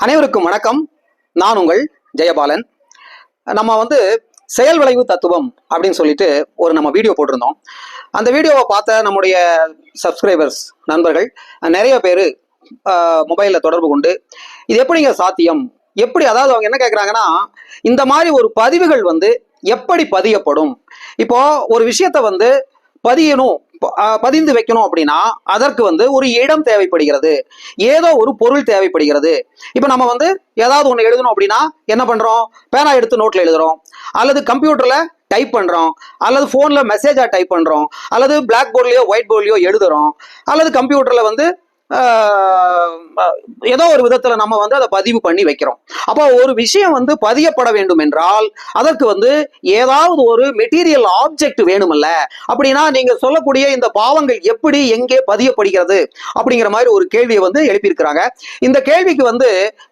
அனைவருக்கும் வணக்கம். நான் உங்கள் ஜெயபாலன். நம்ம வந்து செயல் விளைவு தத்துவம் அப்படின்னு சொல்லிட்டு ஒரு நம்ம வீடியோ போட்டிருந்தோம். அந்த வீடியோவை பார்த்த நம்முடைய சப்ஸ்கிரைபர்ஸ் நண்பர்கள் நிறைய பேர் மொபைலில் தொடர்பு கொண்டு இது எப்படிங்க சாத்தியம்? எப்படி அதாவது அவங்க என்ன கேட்குறாங்கன்னா இந்த மாதிரி ஒரு பதிவுகள் வந்து எப்படி பதியப்படும்? இப்போ ஒரு விஷயத்த வந்து பதியணும் பதிந்து வைக்கணும் அப்படின்னா அதற்கு வந்து ஒரு இடம் தேவைப்படுகிறது. ஏதோ ஒரு பொருள் தேவைப்படுகிறது. இப்போ நம்ம வந்து ஏதாவது ஒன்று எழுதணும் அப்படின்னா என்ன பண்ணுறோம் பேனா எடுத்து நோட்டில் எழுதுகிறோம் அல்லது கம்ப்யூட்டரில் டைப் பண்ணுறோம் அல்லது ஃபோனில் மெசேஜாக டைப் பண்ணுறோம் அல்லது பிளாக் போர்ட்லேயோ ஒயிட் போர்ட்லேயோ எழுதுகிறோம் அல்லது கம்ப்யூட்டரில் வந்து ஏதோ ஒரு விதத்தில் நம்ம வந்து அதை பதிவு பண்ணி வைக்கிறோம். அப்போ ஒரு விஷயம் வந்து பதியப்பட வேண்டும் என்றால் அதற்கு வந்து ஏதாவது ஒரு மெட்டீரியல் ஆப்ஜெக்ட் வேணுமல்ல. அப்படின்னா நீங்க சொல்லக்கூடிய இந்த பாவங்கள் எப்படி எங்கே பதியப்படுகிறது அப்படிங்கிற மாதிரி ஒரு கேள்வியை வந்து எழுப்பியிருக்கிறாங்க. இந்த கேள்விக்கு வந்து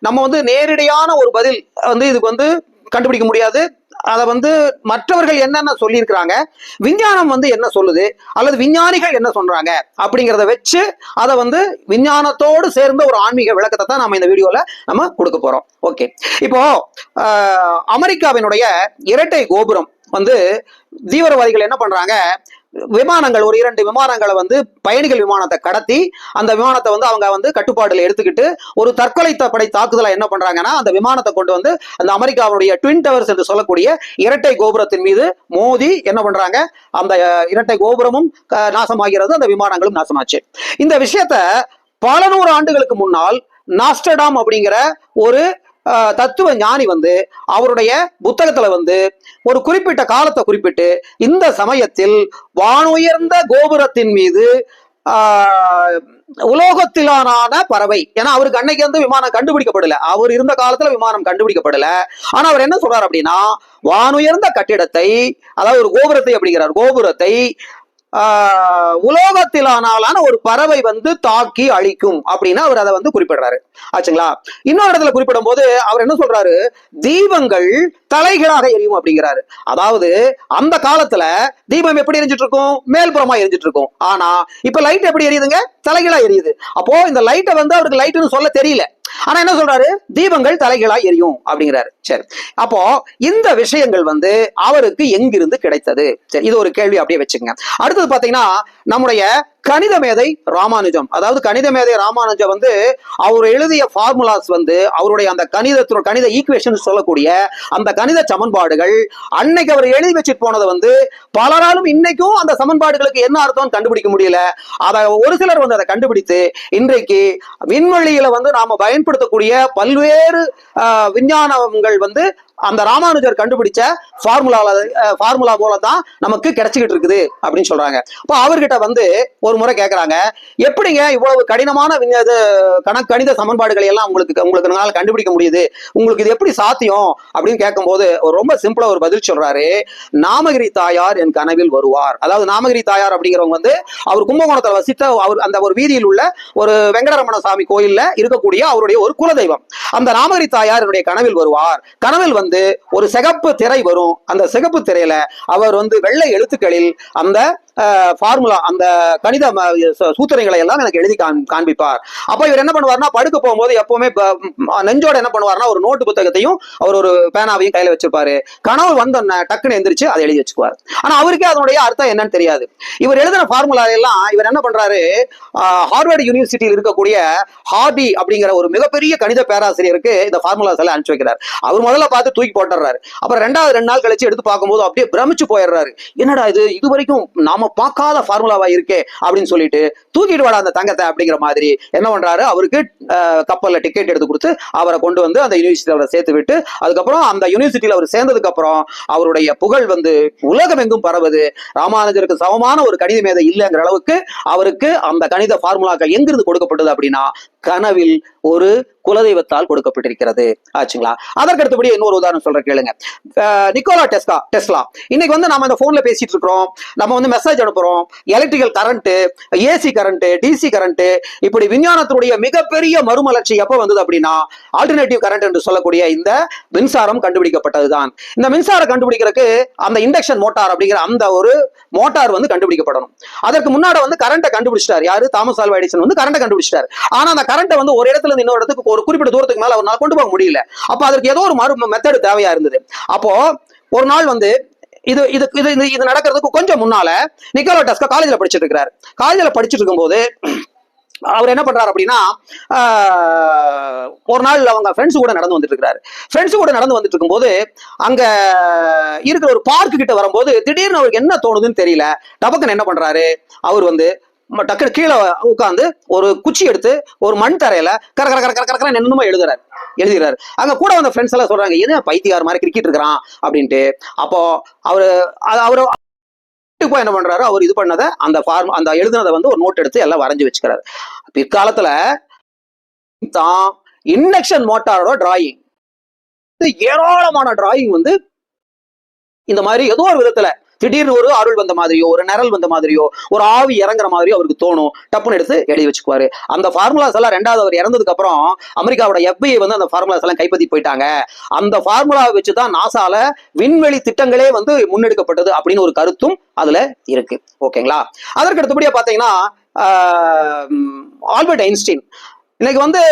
நம்ம வந்து நேரடியான ஒரு பதில் வந்து இதுக்கு வந்து கண்டுபிடிக்க முடியாது. அதை வந்து மற்றவர்கள் என்னென்ன சொல்லியிருக்கிறாங்க? விஞ்ஞானம் வந்து என்ன சொல்லுது? அல்லது விஞ்ஞானிகள் என்ன சொல்றாங்க? அப்படிங்கிறத வச்சு அதை வந்து விஞ்ஞானத்தோடு சேர்ந்த ஒரு ஆன்மீக விளக்கத்தை தான் நம்ம இந்த வீடியோவில் நம்ம கொடுக்க போறோம். ஓகே. இப்போ ஆஹ், அமெரிக்காவினுடைய இரட்டை கோபுரம் வந்து தீவிரவாதிகள் என்ன பண்றாங்க? விமானங்கள் ஒரு இரண்டு விமானங்களை வந்து பயணிகள் விமானத்தை கடத்தி அந்த விமானத்தை வந்து அவங்க வந்து கட்டுப்பாடுல எடுத்துக்கிட்டு ஒரு தற்கொலை படை தாக்குதலை என்ன பண்றாங்கன்னா அந்த விமானத்தை கொண்டு வந்து அந்த அமெரிக்காவுடைய ட்வின் டவர்ஸ் என்று சொல்லக்கூடிய இரட்டை கோபுரத்தின் மீது மோதி என்ன பண்றாங்க அந்த இரட்டை கோபுரமும் நாசமாகிறது அந்த விமானங்களும் நாசமாச்சு. இந்த விஷயத்த பல நூறு ஆண்டுகளுக்கு முன்னால் நாஸ்டடாம் அப்படிங்கிற ஒரு தத்துவ ஞானி வந்து அவருடைய புத்தகத்துல வந்து ஒரு குறிப்பிட்ட காலத்தை குறிப்பிட்டு இந்த சமயத்தில் வானுயர்ந்த கோபுரத்தின் மீது ஆஹ், உலோகத்திலான பறவை ஏன்னா அவருக்கு அன்னைக்கு வந்து விமானம் கண்டுபிடிக்கப்படல. அவர் இருந்த காலத்துல விமானம் கண்டுபிடிக்கப்படல. ஆனா அவர் என்ன சொல்றாரு அப்படின்னா வானுயர்ந்த கட்டிடத்தை அதாவது ஒரு கோபுரத்தை அப்படிங்கிறார். கோபுரத்தை உலோகத்திலானாலான ஒரு பறவை வந்து தாக்கி அழிக்கும் அப்படின்னு அவர் அதை வந்து குறிப்பிடுறாரு. ஆச்சுங்களா? இன்னொரு இடத்துல குறிப்பிடும் போது அவர் என்ன சொல்றாரு? தீபங்கள் தலைகீழாக எரியும் அப்படிங்கிறாரு. அதாவது அந்த காலத்துல தீபம் எப்படி எரிஞ்சிட்டு இருக்கும் மேல்புறமா எரிஞ்சிட்டு இருக்கும் ஆனா இப்ப லைட் எப்படி எரியுதுங்க? தலைகீழா எரியுது. அப்போ இந்த லைட்டை வந்து அவருக்கு லைட்னு சொல்ல தெரியல. ஆனா என்ன சொல்றாரு? தீபங்கள் தலைகீழா எரியும் அப்படிங்கிறாரு. சரி. அப்போ இந்த விஷயங்கள் வந்து அவருக்கு எங்கிருந்து கிடைத்தது? சரி இது ஒரு கேள்வி அப்படியே வச்சுங்க அடுத்தது பாத்தீங்கன்னா நம்முடைய கணித மேதை ராமானுஜம். அதாவது கணித மேதை ராமானுஜம் வந்து அவர் எழுதிய ஃபார்முலாஸ் வந்து அவருடைய அந்த கணிதத்தின கணித ஈக்குவேஷன் சொல்லக்கூடிய அந்த கணித சமன்பாடுகள் அன்னைக்கு அவர் எழுதி வச்சுட்டு போனதை வந்து பலராலும் இன்னைக்கும் அந்த சமன்பாடுகளுக்கு என்ன அர்த்தம் கண்டுபிடிக்க முடியல. அதை ஒரு சிலர் வந்து அதை கண்டுபிடித்து இன்றைக்கு விண்வெளியில வந்து நாம பயன்படுத்தக்கூடிய பல்வேறு விஞ்ஞானங்கள் வந்து அந்த ராமானுஜர் கண்டுபிடிச்ச ஃபார்முலாவில் ஃபார்முலா மூலம் தான் நமக்கு கிடைச்சிக்கிட்டு இருக்குது அப்படின்னு சொல்றாங்க. அப்போ அவர்கிட்ட வந்து ஒரு முறை கேட்கறாங்க எப்படிங்க இவ்வளவு கடினமான இது கணக்கு கணித சமன்பாடுகளை எல்லாம் உங்களுக்கு உங்களுக்கு நாள் கண்டுபிடிக்க முடியுது? உங்களுக்கு இது எப்படி சாத்தியம்? அப்படின்னு கேட்கும்போது ஒரு ரொம்ப சிம்பிளா ஒரு பதில் சொல்றாரு நாமகிரி தாயார் என் கனவில் வருவார். அதாவது நாமகிரி தாயார் அப்படிங்கிறவங்க வந்து அவர் கும்பகோணத்தில் வசித்த அவர் அந்த ஒரு வீதியில் உள்ள ஒரு வெங்கடரமண சாமி கோயில்ல இருக்கக்கூடிய அவருடைய ஒரு குலதெய்வம். அந்த நாமகிரி தாயார் என்னுடைய கனவில் வருவார். கனவில் வந்து ஒரு சிகப்பு திரை வரும். அந்த சிகப்பு திரையில அவர் வந்து வெள்ளை எழுத்துக்களில் அந்த ஃபார்முலா அந்த கணித சூத்திரங்களை எல்லாம் எனக்கு எழுதி காண்பிப்பார். அப்ப இவர் என்ன பண்ணுவார்னா படுக்க போகும்போது எப்பவுமே நெஞ்சோட என்ன பண்ணுவார்னா ஒரு நோட்டு புத்தகத்தையும் அவர் ஒரு பேனாவையும் கையில வச்சிருப்பாரு. கனவு வந்தோன்ன டக்குன்னு எந்திரிச்சு அதை எழுதி வச்சுக்குவார். ஆனா அவருக்கே அதனுடைய அர்த்தம் என்னன்னு தெரியாது. இவர் எழுதின ஃபார்முலா எல்லாம் இவர் என்ன பண்றாரு ஆஹ், ஹார்வர்டு யூனிவர்சிட்டியில் இருக்கக்கூடிய ஹார்டி அப்படிங்கிற ஒரு மிகப்பெரிய கணித பேராசிரியருக்கு இந்த ஃபார்முலாஸ் எல்லாம் அனுப்பிச்சு வைக்கிறார். அவர் முதல்ல பார்த்து தூக்கி போட்டுறாரு அப்புறம் ரெண்டாவது ரெண்டு நாள் கழிச்சு எடுத்து பார்க்கும்போது அப்படியே பிரமிச்சு போயிடுறாரு. என்னடா இது? இது வரைக்கும் நாம் பார்க்காத ஃபார்முலாவா இருக்கே அப்படின்னு சொல்லிட்டு தூக்கிட்டு வாடா அந்த தங்கத்தை அப்படிங்கிற மாதிரி என்ன பண்றாரு? அவருக்கு கப்பல்ல டிக்கெட் எடுத்து கொடுத்து அவரை கொண்டு வந்து அந்த யூனிவர்சிட்டியில சேர்த்து விட்டு அதுக்கப்புறம் அந்த யூனிவர்சிட்டியில அவர் சேர்ந்ததுக்கு அப்புறம் அவருடைய புகழ் வந்து உலகம் எங்கும் பரவுது. ராமானுஜருக்கு சமமான ஒரு கணித மேதை இல்லைங்கிற அளவுக்கு அவருக்கு அந்த கணித ஃபார்முலாக்கள் எங்கிருந்து கொடுக்கப்பட்டது அப்படின்னா கனவில் ஒரு குலதெய்வத்தால் கொடுக்கப்பட்டிருக்கிறது. ஆச்சுங்களா? அதற்கடுத்தபடி இன்னொரு உதாரணம் சொல்ற கேளுங்க. நிக்கோலா டெஸ்கா டெஸ்லா. இன்னைக்கு வந்து நம்ம இந்த போன்ல பேசிட்டு இருக்கிறோம். நம்ம வந்து மெசேஜ் அனுப்புறோம். Electrical current AC current DC current இப்படி விஞ்ஞானத்தினுடைய மிகப்பெரிய மறுமலர்ச்சி எப்ப வந்தது அப்படின்னா ஆல்டர்னேட்டிவ் கரண்ட் என்று சொல்லக்கூடிய இந்த மின்சாரம் கண்டுபிடிக்கப்பட்டதுதான். இந்த மின்சாரம் கண்டுபிடிக்கிறதுக்கு அந்த இண்டக்ஷன் மோட்டார் அப்படிங்கிற அந்த ஒரு மோட்டார் வந்து கண்டுபிடிக்கப்படணும். அதற்கு முன்னாடி வந்து கரண்ட்டை கண்டுபிடிச்சிட்டார். யாரு? தாமஸ் ஆல்வா எடிசன் வந்து கரண்ட்டை கண்டுபிடிச்சிட்டார். ஆனா அந்த கரண்ட்டை வந்து ஒரு இடத்துல இடத்துல இருந்து இன்னொரு இடத்துக்கு ஒரு குறிப்பிட்ட தூரத்துக்கு மேல அவரால் கொண்டு போக முடியல. அப்போ அதற்கு ஏதோ ஒரு மறு மெத்தடு தேவையா இருந்தது. அப்போ ஒரு நாள் வந்து இது இது இது இது நடக்கிறதுக்கு கொஞ்சம் முன்னால நிக்கோலா டஸ்கா காலேஜ்ல படிச்சுட்டு இருக்கிறார் காலேஜ்ல படிச்சுட்டு இருக்கும்போது அவர் என்ன பண்றாரு அப்படின்னா ஒரு நாள் அவங்க ஃப்ரெண்ட்ஸ் கூட நடந்து வந்துட்டு இருக்கிறாரு ஃப்ரெண்ட்ஸ் கூட நடந்து வந்துட்டு இருக்கும்போது அங்க இருக்கிற ஒரு பார்க்கு கிட்ட வரும்போது திடீர்னு அவருக்கு என்ன தோணுதுன்னு தெரியல. டபக்கன் என்ன பண்றாரு? அவர் வந்து டக்குனு கீழே உட்காந்து ஒரு குச்சி எடுத்து ஒரு மண் தரையில கர கர கர கர கர நின்னுமா எழுதுறாரு. எழுதுகிறாரு. அங்க கூட வந்த ஃப்ரெண்ட்ஸ் எல்லாம் சொல்றாங்க என்ன பைத்தியார் மாதிரி கிரிக்கெட் இருக்கிறான்? அப்படின்ட்டு. அப்போ அவரு அவர் அவரு போய் என்ன பண்றாரு? அவர் இது பண்ணதை அந்த ஃபார்ம் அந்த எழுதுனதை வந்து ஒரு நோட் எடுத்து எல்லாம் வரைஞ்சு வச்சுக்கிறாரு. பிற்காலத்துல தான் இண்டக்ஷன் மோட்டாரோட டிராயிங் ஏராளமான டிராயிங் வந்து இந்த மாதிரி ஏதோ ஒரு விதத்துல திடீர்னு ஒரு அருள் வந்த மாதிரியோ ஒரு நிரல் வந்த மாதிரியோ ஒரு ஆவி இறங்குற மாதிரியோ அவருக்கு தோணும். டப்புன்னு எடுத்து எழுதி வச்சுக்குவாரு. அந்த ஃபார்முலாஸ் எல்லாம் ரெண்டாவது அவர் இறந்ததுக்கு அப்புறம் அமெரிக்காவோட எஃபிஐ வந்து அந்த ஃபார்முலாஸ் எல்லாம் கைப்பற்றி போயிட்டாங்க. அந்த ஃபார்முலாவை வச்சு தான் நாசால விண்வெளி திட்டங்களே வந்து முன்னெடுக்கப்பட்டது அப்படின்னு ஒரு கருத்தும் அதுல இருக்கு. ஓகேங்களா? அதற்கு அடுத்தபடியா பாத்தீங்கன்னா ஆல்பர்ட் ஐன்ஸ்டீன். இன்னைக்கு வந்து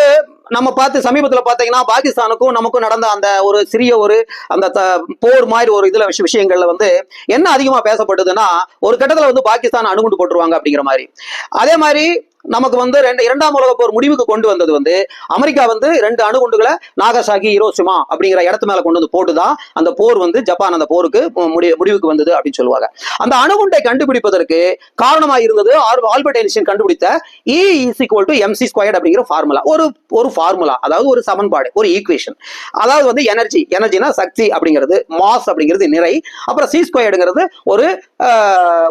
நம்ம பார்த்து சமீபத்துல பாத்தீங்கன்னா பாகிஸ்தானுக்கும் நமக்கும் நடந்த அந்த ஒரு சிறிய ஒரு அந்த போர் மாதிரி ஒரு இதுல விஷயங்கள்ல வந்து என்ன அதிகமா பேசப்படுதுன்னா ஒரு கட்டத்தில் வந்து பாகிஸ்தான் அணுகுண்டு போட்டுருவாங்க அப்படிங்கிற மாதிரி. அதே மாதிரி நமக்கு வந்து ரெண்டு இரண்டாம் உலக போர் முடிவுக்கு கொண்டு வந்தது வந்து அமெரிக்கா வந்து ரெண்டு அணுகுண்டுகளை நாகசாகி ஹிரோஷிமா அப்படிங்கிற இடத்து மேல கொண்டு வந்து போட்டுதான் அந்த போர் வந்து ஜப்பான் அந்த போருக்கு முடிவுக்கு வந்தது அப்படின்னு சொல்லுவாங்க. அந்த அணுகுண்டை கண்டுபிடிப்பதற்கு காரணமா இருந்தது ஆல்பர்ட் ஐன்ஸ்டீன் கண்டுபிடித்த E is equal to M C squared அப்படிங்கிற ஃபார்முலா ஒரு ஒரு ஃபார்முலா அதாவது ஒரு சமன்பாடு ஒரு ஈக்குவேஷன் அதாவது வந்து எனர்ஜி எனர்ஜினா சக்தி அப்படிங்கிறது மாஸ் அப்படிங்கிறது நிறை அப்புறம் சி ஸ்கொயர்டுங்கிறது ஒரு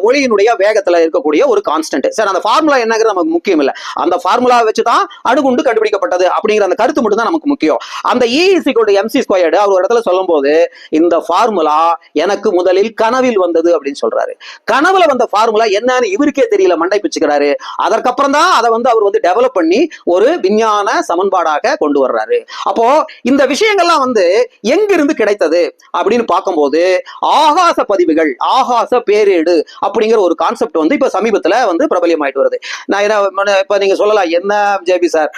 ஒளியினுடைய வேகத்துல இருக்கக்கூடிய ஒரு கான்ஸ்டன்ட் சார் அந்த ஃபார்முலா என்னங்கிறது நமக்கு முக்கியம் இல்லை அந்த ஃபார்முலா வச்சு தான் அணுகுண்டு கண்டுபிடிக்கப்பட்டது அப்படிங்கிற அந்த கருத்து மட்டும் தான் நமக்கு முக்கியம். அந்த E is M C squared அவர் ஒரு இடத்துல சொல்லும்போது இந்த ஃபார்முலா எனக்கு முதலில் கனவில் வந்தது அப்படின்னு சொல்றாரு. கனவுல வந்த ஃபார்முலா என்னன்னு இவருக்கே தெரியல மண்டை பிச்சுக்கிறாரு அதற்கப்புறம் தான் அதை வந்து அவர் வந்து டெவலப் பண்ணி ஒரு விஞ்ஞான சமன்பாடாக கொண்டு வர்றாரு. அப்போ இந்த விஷயங்கள்லாம் வந்து எங்கிருந்து கிடைத்தது அப்படின்னு பார்க்கும்போது ஆகாச பதிவுகள் ஆகாச பேரேடு அப்படிங்கிற ஒரு கான்செப்ட் வந்து இப்ப சமீபத்துல வந்து பிரபலியம் ஆயிட்டு வருது. நான் என்ன மன- இப்ப நீங்க சொல்லலாம் என்ன ஜேபி சார்?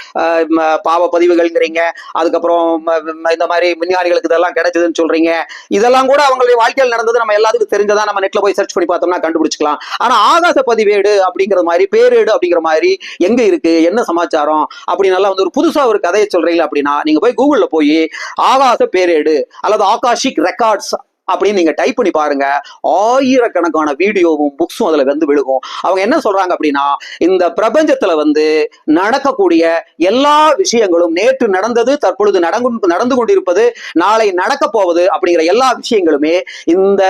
பாவ பதிவுகள்ங்கிறீங்க அதுக்கப்புறம் இந்த மாதிரி விஞ்ஞானிகளுக்கு இதெல்லாம் கிடைச்சதுன்னு சொல்றீங்க. இதெல்லாம் கூட அவங்களுடைய வாழ்க்கையில் நடந்தது நம்ம எல்லாத்துக்கும் தெரிஞ்சதா நம்ம நெட்ல போய் சர்ச் பண்ணி பார்த்தோம்னா கண்டுபிடிச்சிக்கலாம். ஆனா ஆகாச பதிவேடு அப்படிங்கிற மாதிரி பேரேடு அப்படிங்கிற மாதிரி எங்க இருக்கு? என்ன சமாச்சாரம்? அப்படின்னு எல்லாம் வந்து ஒரு புதுசா ஒரு கதையை சொல்றீங்களா அப்படின்னா நீங்க போய் கூகுள்ல போய் ஆகாச பேரேடு அல்லது ஆகாஷிக் ரெக்கார்ட்ஸ் அப்படின்னு நீங்க டைப் பண்ணி பாருங்க. ஆயிரக்கணக்கான வீடியோவும் புக்ஸும் அதுல வந்து விழுகும். அவங்க என்ன சொல்றாங்க அப்படின்னா இந்த பிரபஞ்சத்துல வந்து நடக்கக்கூடிய எல்லா விஷயங்களும் நேற்று நடந்தது தற்பொழுது நடந்து நடந்து கொண்டிருப்பது நாளை நடக்க போவது அப்படிங்கிற எல்லா விஷயங்களுமே இந்த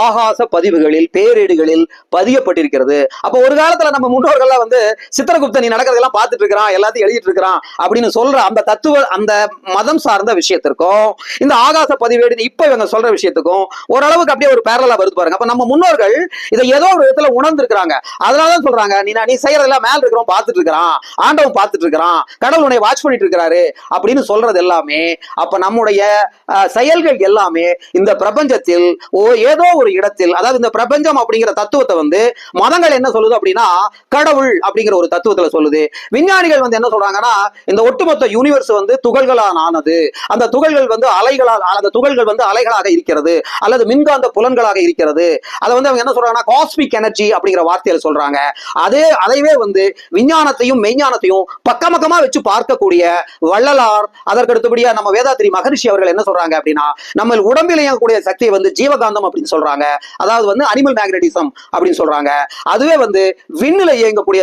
ஆகாச பதிவுகளில் பேரேடுகளில் பதியப்பட்டிருக்கிறது. அப்போ ஒரு காலத்துல நம்ம முன்னோர்கள்லாம் வந்து சித்திரகுப்தன் நீ நடக்கிறதெல்லாம் பார்த்துட்டு இருக்கிறான் எல்லாத்தையும் எழுதிட்டு இருக்கிறான் அப்படின்னு சொல்ற அந்த தத்துவ அந்த மதம் சார்ந்த விஷயத்திற்கும் இந்த ஆகாச பதிவேடு இப்ப இவங்க சொல்ற விஷயத்துக்கும் ஓரளவுக்கு அப்படியே ஒரு பேரலா வருது பாருங்க. அப்ப நம்ம முன்னோர்கள் இதை ஏதோ ஒரு விதத்துல உணர்ந்திருக்கிறாங்க. அதனாலதான் சொல்றாங்க நீ நீ செய்யறதெல்லாம் மேல இருக்கிறோம் பார்த்துட்டு இருக்கிறான் ஆண்டவன் பார்த்துட்டு இருக்கிறான் கடவுள் உன்னை வாட்ச் பண்ணிட்டு இருக்கிறாரு அப்படின்னு சொல்றது எல்லாமே அப்ப நம்முடைய செயல்கள் எல்லாமே இந்த பிரபஞ்சத்தில் ஓ ஏதோ ஒரு இடத்தில் அதாவது இந்த பிரபஞ்சம் அப்படிங்கிற தத்துவத்தை வந்து மதங்கள் என்ன சொல்லுது அப்படின்னா கடவுள் அப்படிங்கிற ஒரு தத்துவத்துல சொல்லுது. விஞ்ஞானிகள் வந்து என்ன சொல்றாங்கன்னா இந்த ஒட்டுமொத்த யூனிவர்ஸ் வந்து துகள்களால் ஆனது அந்த துகள்கள் வந்து அலைகளால் அந்த துகள்கள் வந்து அலைகளாக இருக்கிறது. அல்லது மின்காந்த புலன்களாக இருக்கிறது. அதை வந்து அவங்க என்ன சொல்றாங்கன்னா காஸ்மிக் எனர்ஜி அப்படிங்கிற வார்த்தையில சொல்றாங்க. அதே அதைவே வந்து விஞ்ஞானத்தையும் மெய்ஞானத்தையும் பக்கமக்கமா வச்சு பார்க்கக்கூடிய வள்ளலார் அதற்கு அடுத்தபடியா நம்ம வேதாத்திரி மகரிஷி அவர்கள் என்ன சொல்றாங்க அப்படின்னா நம்ம உடம்பில் இயங்கக்கூடிய சக்தியை வந்து ஜீவகாந்தம் அப்படின்னு சொல்றாங்க. அதாவது வந்து அனிமல் மேக்னட்டிசம் அப்படின்னு சொல்றாங்க. அதுவே வந்து விண்ணில இயங்கக்கூடிய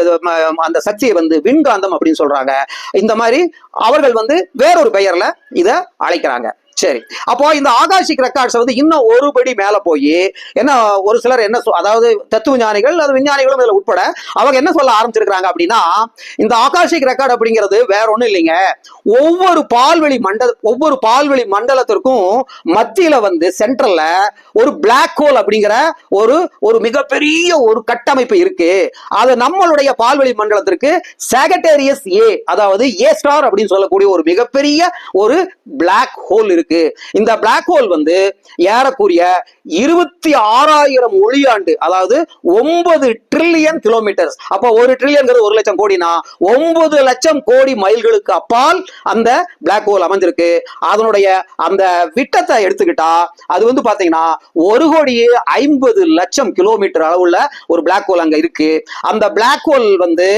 அந்த சக்தியை வந்து விண்காந்தம் அப்படின்னு சொல்றாங்க. இந்த மாதிரி அவர்கள் வந்து வேறொரு பெயர்ல இதை அழைக்கிறாங்க. சரி. அப்போ இந்த ஆகாஷிக் ரெக்கார்ட்ஸ் வந்து இன்னும் ஒரு படி மேல போய் என்ன ஒரு சிலர் என்ன அதாவது தத்துவ ஞானிகள் அது விஞ்ஞானிகளும் இதுல உட்பட அவங்க என்ன சொல்ல ஆரம்பிச்சிருக்காங்க அப்படின்னா இந்த ஆகாஷிக் ரெக்கார்ட் அப்படிங்கிறது வேற ஒண்ணும் இல்லைங்க. ஒவ்வொரு பால்வெளி மண்டல ஒவ்வொரு பால்வெளி மண்டலத்திற்கும் மத்தியில வந்து சென்ட்ரல்ல ஒரு பிளாக் ஹோல் அப்படிங்கிற ஒரு ஒரு மிகப்பெரிய ஒரு கட்டமைப்பு இருக்கு. அது நம்மளுடைய பால்வெளி மண்டலத்திற்கு சேகட்டேரியஸ் ஏ அதாவது ஏ ஸ்டார் அப்படின்னு சொல்லக்கூடிய ஒரு மிகப்பெரிய ஒரு பிளாக் ஹோல் இருக்கு. இருக்கு. இந்த பிளாக் ஹோல் வந்து ஏறக்குறைய இருபத்தி ஆறாயிரம் ஒளியாண்டு அதாவது ஒன்பது ட்ரில்லியன் கிலோமீட்டர்ஸ் அப்போ ஒரு ட்ரில்லியன்கிறது ஒரு லட்சம் கோடினா ஒன்பது லட்சம் கோடி மைல்களுக்கு அப்பால் அந்த பிளாக் ஹோல் அமைஞ்சிருக்கு. அதனுடைய அந்த விட்டத்தை எடுத்துக்கிட்டா அது வந்து பாத்தீங்கன்னா ஒரு கோடியே ஐம்பது லட்சம் கிலோமீட்டர் அளவுள்ள ஒரு பிளாக் ஹோல் அங்க இருக்கு. அந்த பிளாக் ஹோல் வந்து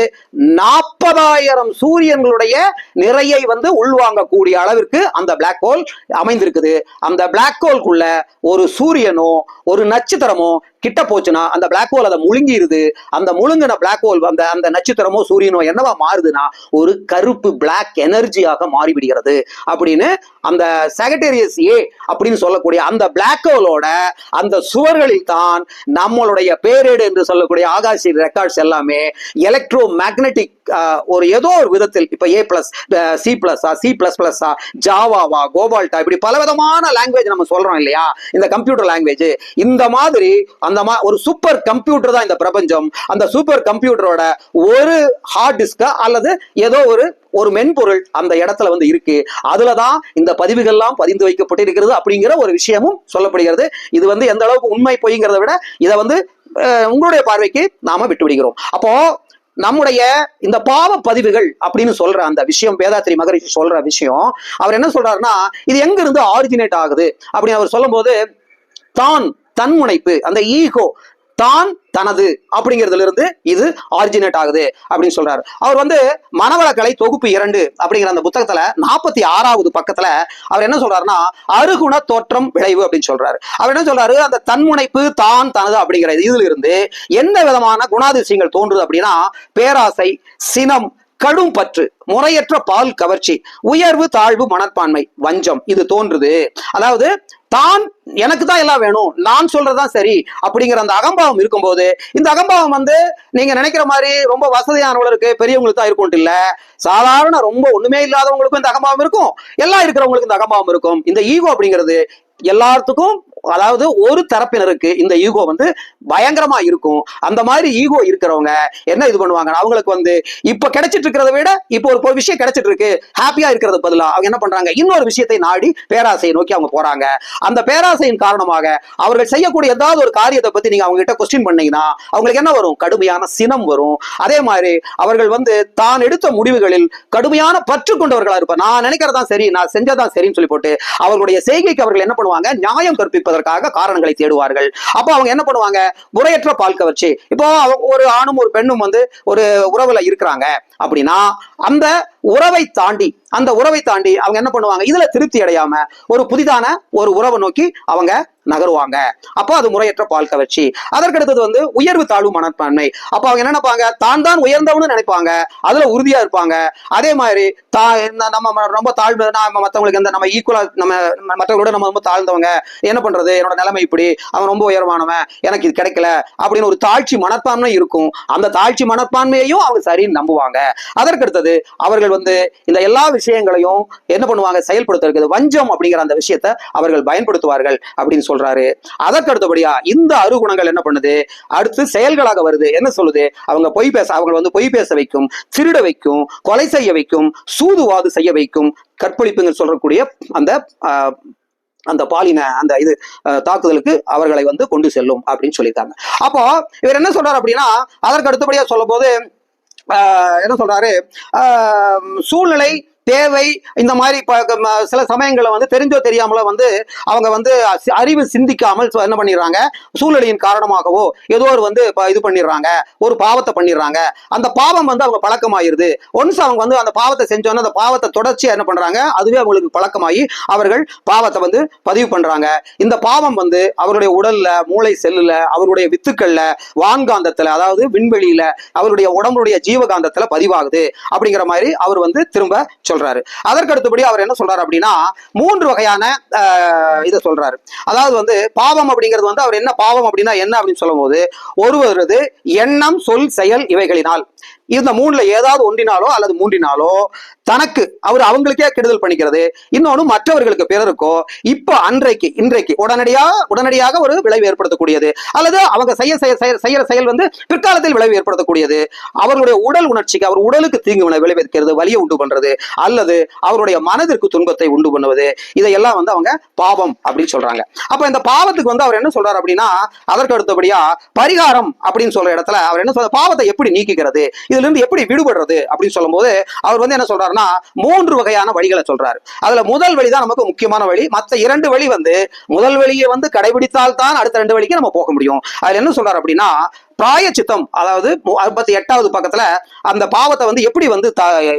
நாற்பதாயிரம் சூரியன்களுடைய நிறையை வந்து உள்வாங்கக்கூடிய அளவிற்கு அந்த பிளாக் ஹோல் அமைந்திருக்குது. அந்த பிளாக் ஹோல்குள்ள ஒரு சூரியனோ ஒரு நட்சத்திரமோ கிட்ட போச்சுன்னா அந்த பிளாக் ஹோல் அதை முழுங்கிருது. அந்த முழுங்கின பிளாக் ஹோல் அந்த அந்த நட்சத்திரமோ சூரியனோ என்னவா மாறுதுன்னா ஒரு கருப்பு பிளாக் எனர்ஜியாக மாறிவிடுகிறது. அப்படின்னு அந்த செகட்டேரியஸ் ஏ அப்படின்னு சொல்லக்கூடிய அந்த பிளாக் ஹோலோட அந்த சுவர்களில் தான் நம்மளுடைய பேரேடு என்று சொல்லக்கூடிய ஆகாசி ரெக்கார்ட்ஸ் எல்லாமே எலக்ட்ரோ மேக்னெட்டிக் ஒரு ஏதோ ஒரு விதத்தில் இப்ப A plus C plus C plus plus ஜாவாவா கோபால்டா இப்படி பல விதமான லாங்குவேஜ் நம்ம சொல்றோம் இல்லையா? இந்த கம்ப்யூட்டர் லாங்குவேஜ் இந்த மாதிரி அந்த மா ஒரு சூப்பர் கம்ப்யூட்டர் தான் இந்த பிரபஞ்சம். அந்த சூப்பர் கம்ப்யூட்டரோட ஒரு ஹார்ட் டிஸ்கா அல்லது ஏதோ ஒரு ஒரு மென்பொருள் அந்த இடத்துல வந்து இருக்கு. அதுலதான் இந்த பதிவுகள்லாம் பதிந்து வைக்கப்பட்டிருக்கிறது அப்படிங்கிற ஒரு விஷயமும் சொல்லப்படுகிறது. இது வந்து எந்த அளவுக்கு உண்மை பொய்ங்கிறத விட இதை வந்து உங்களுடைய பார்வைக்கு நாம விட்டு விடுகிறோம் அப்போ நம்முடைய இந்த பாவ பதிவுகள் அப்படின்னு சொல்ற அந்த விஷயம் வேதாத்திரி மகரிஷி சொல்ற விஷயம் அவர் என்ன சொல்றாருன்னா இது எங்க இருந்து ஆரிஜினேட் ஆகுது? அப்படின்னு அவர் சொல்லும்போது தான் தன்முனைப்பு அந்த ஈகோ தான் தனது அப்படிங்கிறதுல இருந்து இது ஆரிஜினேட் ஆகுது அப்படின்னு சொல்றாரு. அவர் வந்து மனவளக்கலை தொகுப்பு இரண்டு அப்படிங்கிற அந்த புத்தகத்துல நாற்பத்தி ஆறாவது பக்கத்துல அவர் என்ன சொல்றாருன்னா அருகுண தோற்றம் விளைவு அப்படின்னு சொல்றாரு. அவர் என்ன சொல்றாரு? அந்த தன்முனைப்பு தான் தனது அப்படிங்கிற இதுல இருந்து எந்த விதமான குணாதிசயங்கள் தோன்றுது அப்படின்னா பேராசை சினம் கடும் பற்று முறையற்ற பால் கவர்ச்சி உயர்வு தாழ்வு மனப்பான்மை வஞ்சம் இது தோன்றுது. அதாவது தான் எனக்கு தான் எல்லாம் வேணும் நான் சொல்றதுதான் சரி அப்படிங்கிற அந்த அகம்பாவம் இருக்கும்போது இந்த அகம்பாவம் வந்து நீங்க நினைக்கிற மாதிரி ரொம்ப வசதியானவங்களுக்கு பெரியவங்களுக்கு தான் இருக்கும் இல்ல. சாதாரண ரொம்ப ஒண்ணுமே இல்லாதவங்களுக்கும் இந்த அகம்பாவம் இருக்கும் எல்லாம் இருக்கிறவங்களுக்கு இந்த அகம்பாவம் இருக்கும். இந்த ஈகோ அப்படிங்கிறது எல்லாத்துக்கும் அதாவது ஒரு தரப்பினருக்கு இந்த ஈகோ வந்து பயங்கரமா இருக்கும். அந்த மாதிரி ஈகோ இருக்கிறவங்க என்ன இது பண்ணுவாங்க அவங்களுக்கு வந்து இப்ப கிடைச்சிட்டு இருக்கிறத விட இப்போ ஒரு விஷயம் கிடைச்சிட்டு இருக்கு ஹாப்பியா இருக்கிறது பதிலா அவங்க என்ன பண்றாங்க? இன்னொரு விஷயத்தை நாடி பேராசையை நோக்கி அவங்க போறாங்க. அந்த பேராசையின் காரணமாக அவர்கள் செய்யக்கூடிய ஏதாவது ஒரு காரியத்தை பத்தி நீங்க அவங்க கிட்ட கொஸ்டின் பண்ணீங்கன்னா அவங்களுக்கு என்ன வரும்? கடுமையான சினம் வரும். அதே மாதிரி அவர்கள் வந்து தான் எடுத்த முடிவுகளில் கடுமையான பற்று கொண்டவர்களா இருப்பார் நான் நினைக்கிறதா சரி நான் செஞ்சதான் சரின்னு சொல்லி போட்டு அவர்களுடைய செய்கைக்கு அவர்கள் என்ன பண்ணுவாங்க? நியாயம் கற்பிப்பதற்காக காரணங்களை தேடுவார்கள். அப்போ அவங்க என்ன பண்ணுவாங்க? முறையற்ற பால் கவர்ச்சி இப்போ ஒரு ஆணும் ஒரு பெண்ணும் வந்து ஒரு உறவுல இருக்கிறாங்க அப்படின்னா அந்த உறவை தாண்டி அந்த உறவை தாண்டி அவங்க என்ன பண்ணுவாங்க? இதுல திருப்தி அடையாம ஒரு புதிதான ஒரு உறவை நோக்கி அவங்க நகருவாங்க. அப்போ அது முறையற்ற பால் கவர்ச்சி. அதற்கடுத்தது வந்து உயர்வு தாழ்வு மனப்பான்மை. அப்போ அவங்க என்ன நினைப்பாங்க? தான் தான் உயர்ந்தவனு நினைப்பாங்க. அதுல உறுதியா இருப்பாங்க. அதே மாதிரி தா நம்ம ரொம்ப தாழ்வு நம்ம எந்த நம்ம ஈக்குவலா நம்ம மற்றவங்களோட நம்ம ரொம்ப தாழ்ந்தவங்க என்ன பண்றது? என்னோட நிலைமை இப்படி. அவன் ரொம்ப உயர்வானவன். எனக்கு இது கிடைக்கல. அப்படின்னு ஒரு தாழ்ச்சி மனப்பான்மை இருக்கும். அந்த தாழ்ச்சி மனப்பான்மையையும் அவங்க சரின்னு நம்புவாங்க. அதற்கடுத்தது அவர்கள் வந்து இந்த எல்லா விஷயங்களையும் என்ன பண்ணுவாங்க? செயல்படுத்துறது வஞ்சம் அப்படிங்கிற அந்த விஷயத்தை அவர்கள் பயன்படுத்துவார்கள் அப்படின்னு சொல்றாரு. அதற்கு அடுத்தபடியா இந்த அருகுணங்கள் என்ன பண்ணுது? அடுத்து செயல்களாக வருது. என்ன சொல்லுது? அவங்க பொய் பேச அவங்க வந்து பொய் பேச வைக்கும் திருட வைக்கும் கொலை செய்ய வைக்கும் சூதுவாது செய்ய வைக்கும் கற்பழிப்புங்க சொல்லக்கூடிய அந்த ஆஹ், அந்த பாலின அந்த இது தாக்குதலுக்கு அவர்களை வந்து கொண்டு செல்லும் அப்படின்னு சொல்லியிருக்காங்க. அப்போ இவர் என்ன சொல்றாரு அப்படின்னா அதற்கு அடுத்தபடியா சொல்லும் போது என்ன சொல்றாரு? சூழ்நிலை தேவை இந்த மாதிரி சில சமயங்கள்ல வந்து தெரிஞ்சோ தெரியாமலோ வந்து அவங்க வந்து அறிவு சிந்திக்காமல் என்ன பண்ணிடுறாங்க? சூழ்நிலையின் காரணமாகவோ ஏதோ ஒரு வந்து இது பண்ணிடுறாங்க ஒரு பாவத்தை பண்ணிடுறாங்க. அந்த பாவம் வந்து அவங்க பழக்கமாயிருது. ஒன்ஸ் அவங்க வந்து அந்த பாவத்தை செஞ்சோன்னா அந்த பாவத்தை தொடர்ச்சியா என்ன பண்றாங்க? அதுவே அவங்களுக்கு பழக்கமாகி அவர்கள் பாவத்தை வந்து பதிவு பண்றாங்க. இந்த பாவம் வந்து அவருடைய உடல்ல மூளை செல்லுல அவருடைய வித்துக்கள்ல வான்காந்தத்துல அதாவது விண்வெளியில அவருடைய உடம்புடைய ஜீவகாந்தத்துல பதிவாகுது. அப்படிங்கிற மாதிரி அவர் வந்து திரும்ப சொல்றாரு. அதற்கடுத்தபடி அவர் என்ன சொல்றாரு அப்படின்னா மூன்று வகையான இதை சொல்றாரு. அதாவது வந்து பாவம் அப்படிங்கிறது வந்து அவர் என்ன பாவம் அப்படின்னா என்ன அப்படின்னு சொல்லும் போது ஒருவரது எண்ணம் சொல் செயல் இவைகளினால். இந்த மூணுல ஏதாவது ஒன்றினாலோ அல்லது மூன்றினாலோ தனக்கு அவர் அவங்களுக்கே கெடுதல் பண்ணிக்கிறது. இன்னொன்னு மற்றவர்களுக்கு பிறருக்கோ இப்போ அன்றைக்கு இன்றைக்கு உடனடியா உடனடியாக ஒரு விளைவு ஏற்படுத்தக்கூடியது. அல்லது அவங்க செய்ய செய்ய செய்யற செயல் வந்து பிற்காலத்தில் விளைவு ஏற்படுத்தக்கூடியது. அவர்களுடைய உடல் உணர்ச்சிக்கு அவர் உடலுக்கு தீங்கு விளைவிக்கிறது வலியை உண்டு பண்றது. அல்லது அவருடைய மனதிற்கு துன்பத்தை உண்டு பண்ணுவது இதையெல்லாம் வந்து அவங்க பாவம் அப்படின்னு சொல்றாங்க. அப்ப இந்த பாவத்துக்கு வந்து அவர் என்ன சொல்றாரு அப்படின்னா அதற்கு அடுத்தபடியா பரிகாரம் அப்படின்னு சொல்ற இடத்துல அவர் என்ன சொல்ற பாவத்தை எப்படி நீக்கிக்கிறது இதுல இருந்து எப்படி விடுபடுறது அப்படின்னு சொல்லும்போது அவர் வந்து என்ன சொல்றாருன்னா மூன்று வகையான வழிகளை சொல்றாரு. அதுல முதல் வழி தான் நமக்கு முக்கியமான வழி. மற்ற இரண்டு வழி வந்து முதல் வழியை வந்து கடைபிடித்தால் தான் அடுத்த ரெண்டு வழிக்கு நம்ம போக முடியும். அதுல என்ன சொல்றாரு அப்படின்னா பிராய சித்தம் அதாவது அறுபத்தி எட்டாவது பக்கத்துல அந்த பாவத்தை வந்து எப்படி வந்து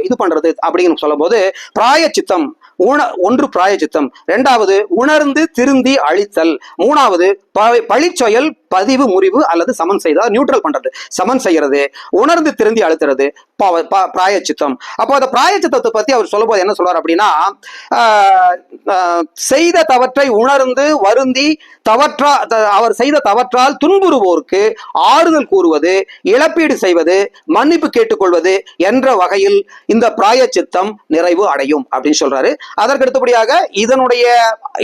இது பண்றது அப்படின்னு சொல்லும் போது பிராய சித்தம் உண ஒன்று பிராயச்சித்தம். ரெண்டாவது உணர்ந்து திருந்தி அழித்தல். மூணாவது ப- பதிவு முறிவு அல்லது சமன் செய்தால் நியூட்ரல் பண்றது. சமன் செய்யறது உணர்ந்து திருந்தி அழுத்துறது ப- பிராயச்சித்தம். அப்போ அந்த பிராயச்சித்தத்தை பத்தி அவர் சொல்லும்போது என்ன சொல்றாரு அப்படின்னா ஆஹ், செய்த தவற்றை உணர்ந்து வருந்தி தவற்றா அவர் செய்த தவற்றால் துன்புறுவோருக்கு ஆறுதல் கூறுவது இழப்பீடு செய்வது மன்னிப்பு கேட்டுக்கொள்வது என்ற வகையில் இந்த பிராயச்சித்தம் நிறைவு அடையும் அப்படின்னு சொல்றாரு. அதற்கு அடுத்தபடியாக இதனுடைய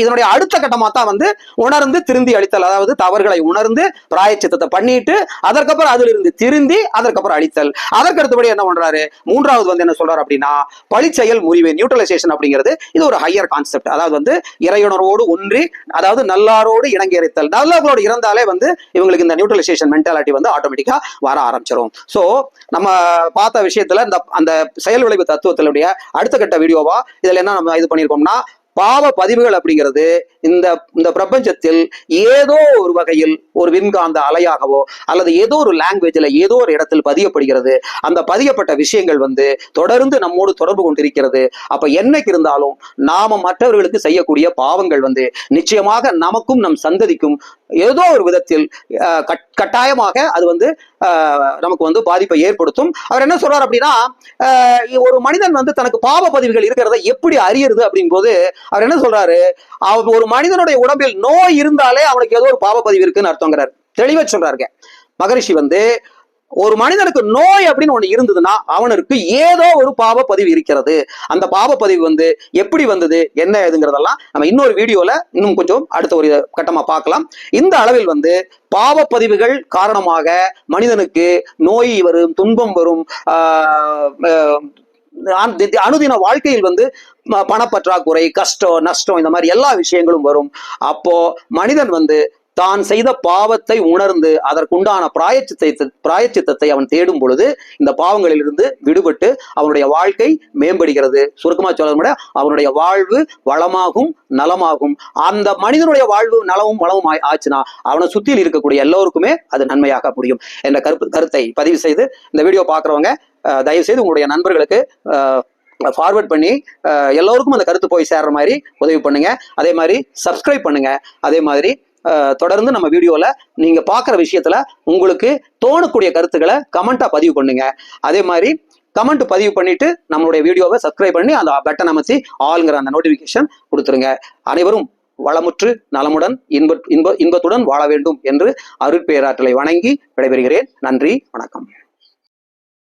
இதனுடைய அடுத்த கட்டமாக தான் வந்து உணர்ந்து திருந்தி அளித்தல் அதாவது தவறுகளை உணர்ந்து பிராயச்சித்தத்தை பண்ணிட்டு அதற்கப்புறம் அதிலிருந்து திருந்தி அதற்கப்புறம் அழித்தல். அதற்கு அடுத்தபடி என்ன பண்றாரு? மூன்றாவது வந்து என்ன சொல்றாரு அப்படின்னா பழிச்செயல் முறிவு நியூட்ரலைசேஷன் அப்படிங்கிறது இது ஒரு ஹையர் கான்செப்ட் அதாவது வந்து இறையுணர்வோடு ஒன்றி அதாவது நல்லாரோடு இணங்கி நல்லாரோடு நல்லவர்களோடு இருந்தாலே வந்து இவங்களுக்கு இந்த நியூட்ரலைசேஷன் மென்டாலிட்டி வந்து ஆட்டோமேட்டிக்கா வர ஆரம்பிச்சிடும் ஸோ நம்ம பார்த்த விஷயத்துல இந்த அந்த செயல் விளைவு தத்துவத்தினுடைய அடுத்த கட்ட வீடியோவா இதுல என்ன நம்ம இது பண்ணியிருக்கோம்னா பாவ பதிவுகள் அப்படிங்கிறது இந்த இந்த பிரபஞ்சத்தில் ஏதோ ஒரு வகையில் ஒரு விண்காந்த அலையாகவோ அல்லது ஏதோ ஒரு லாங்குவேஜில் ஏதோ ஒரு இடத்தில் பதியப்படுகிறது. அந்த பதியப்பட்ட விஷயங்கள் வந்து தொடர்ந்து நம்மோடு தொடர்பு கொண்டிருக்கிறது. அப்ப என்னைக்கு இருந்தாலும் நாம மற்றவர்களுக்கு செய்யக்கூடிய பாவங்கள் வந்து நிச்சயமாக நமக்கும் நம் சந்ததிக்கும் ஏதோ ஒரு விதத்தில் கட்- கட்டாயமாக அது வந்து நமக்கு வந்து பாதிப்பை ஏற்படுத்தும். அவர் என்ன சொல்றார் அப்படின்னா ஒரு மனிதன் வந்து தனக்கு பாவ பதிவுகள் இருக்கிறத எப்படி அறியறது அப்படிங்கும்போது அவர் என்ன சொல்றாரு? ஒரு மனிதனுடைய உடம்பில் நோய் இருந்தாலே அவனுக்கு ஏதோ ஒரு பாவ பதிவு இருக்குன்னு அர்த்தங்கிறார். தெளிவா சொல்றாருங்க. மகரிஷி வந்து ஒரு மனிதனுக்கு நோய் அப்படின்னு ஒண்ணு இருந்ததுன்னா அவனுக்கு ஏதோ ஒரு பாவ பதிவு இருக்கிறது. அந்த பாவ பதிவு வந்து எப்படி வந்தது என்ன ஏதுங்கிறதெல்லாம் நம்ம இன்னொரு வீடியோல இன்னும் கொஞ்சம் அடுத்த ஒரு கட்டமா பார்க்கலாம். இந்த அளவில் வந்து பாவ பதிவுகள் காரணமாக மனிதனுக்கு நோய் வரும் துன்பம் வரும் ஆஹ் அனுதின வாழ்க்கையில் வந்து பணப்பற்றாக்குறை கஷ்டம் நஷ்டம் இந்த மாதிரி எல்லா விஷயங்களும் வரும். அப்போ மனிதன் வந்து தான் செய்த பாவத்தை உணர்ந்து அதற்குண்டான பிராயச்சித்தை பிராயச்சித்தத்தை அவன் தேடும் பொழுது இந்த பாவங்களிலிருந்து விடுபட்டு அவனுடைய வாழ்க்கை மேம்படுகிறது. சுருக்கமா சொல்ல விட அவனுடைய வாழ்வு வளமாகும் நலமாகும். அந்த மனிதனுடைய வாழ்வு நலமும் வளமும் ஆச்சுன்னா அவனை சுத்தியில் இருக்கக்கூடிய எல்லோருக்குமே அது நன்மையாக முடியும் என்ற கருப்பு கருத்தை பதிவு செய்து இந்த வீடியோ பார்க்குறவங்க தயவு செய்து உங்களுடைய நண்பர்களுக்கு ஃபார்வர்ட் பண்ணி எல்லோருக்கும் அந்த கருத்து போய் சேர்ற மாதிரி உதவி பண்ணுங்க. அதே மாதிரி சப்ஸ்கிரைப் பண்ணுங்க. அதே மாதிரி தொடர்ந்து நம்ம வீடியோல நீங்க பார்க்குற விஷயத்துல உங்களுக்கு தோணக்கூடிய கருத்துக்களை கமெண்ட்டாக பதிவு பண்ணுங்க. அதே மாதிரி கமெண்ட் பதிவு பண்ணிட்டு நம்மளுடைய வீடியோவை சப்ஸ்கிரைப் பண்ணி அந்த பட்டன் அமைச்சு ஆளுங்கிற அந்த நோட்டிஃபிகேஷன் கொடுத்துருங்க. அனைவரும் வளமுற்று நலமுடன் இன்ப இன்ப இன்பத்துடன் வாழ வேண்டும் என்று அருட்பேராற்றலை வணங்கி விடைபெறுகிறேன். நன்றி வணக்கம்.